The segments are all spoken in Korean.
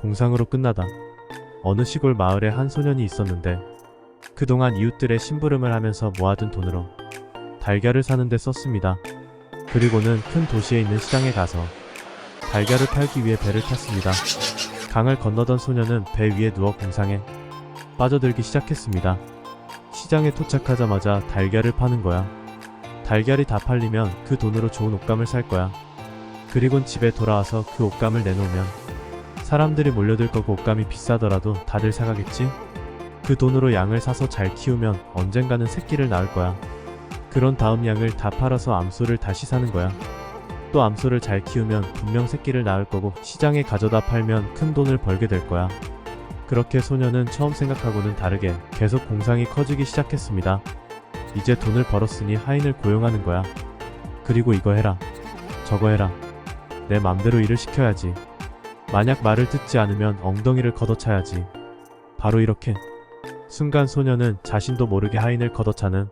공상으로 끝나다. 어느 시골 마을에 한 소년이 있었는데 그동안 이웃들의 심부름을 하면서 모아둔 돈으로 달걀을 사는데 썼습니다. 그리고는 큰 도시에 있는 시장에 가서 달걀을 팔기 위해 배를 탔습니다. 강을 건너던 소년은 배 위에 누워 공상에 빠져들기 시작했습니다. 시장에 도착하자마자 달걀을 파는 거야. 달걀이 다 팔리면 그 돈으로 좋은 옷감을 살 거야. 그리곤 집에 돌아와서 그 옷감을 내놓으면 사람들이 몰려들 거고 옷감이 비싸더라도 다들 사가겠지? 그 돈으로 양을 사서 잘 키우면 언젠가는 새끼를 낳을 거야. 그런 다음 양을 다 팔아서 암소를 다시 사는 거야. 또 암소를 잘 키우면 분명 새끼를 낳을 거고 시장에 가져다 팔면 큰 돈을 벌게 될 거야. 그렇게 소녀는 처음 생각하고는 다르게 계속 공상이 커지기 시작했습니다. 이제 돈을 벌었으니 하인을 고용하는 거야. 그리고 이거 해라. 저거 해라. 내 맘대로 일을 시켜야지. 만약 말을 듣지 않으면 엉덩이를 걷어차야지. 바로 이렇게. 순간 소녀는 자신도 모르게 하인을 걷어차는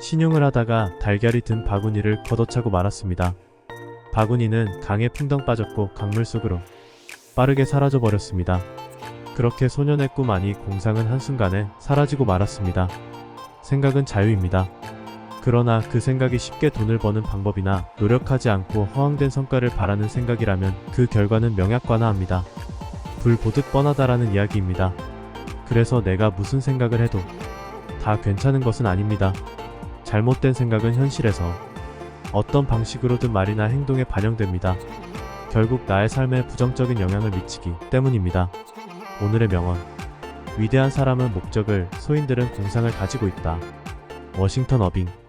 신용을 하다가 달걀이 든 바구니를 걷어차고 말았습니다. 바구니는 강에 풍덩 빠졌고 강물 속으로 빠르게 사라져 버렸습니다. 그렇게 소년의 꿈 아니 공상은 한순간에 사라지고 말았습니다. 생각은 자유입니다. 그러나 그 생각이 쉽게 돈을 버는 방법이나 노력하지 않고 허황된 성과를 바라는 생각이라면 그 결과는 명약과나 합니다. 불 보듯 뻔하다라는 이야기입니다. 그래서 내가 무슨 생각을 해도 다 괜찮은 것은 아닙니다. 잘못된 생각은 현실에서 어떤 방식으로든 말이나 행동에 반영됩니다. 결국 나의 삶에 부정적인 영향을 미치기 때문입니다. 오늘의 명언. 위대한 사람은 목적을, 소인들은 공상을 가지고 있다. 워싱턴 어빙.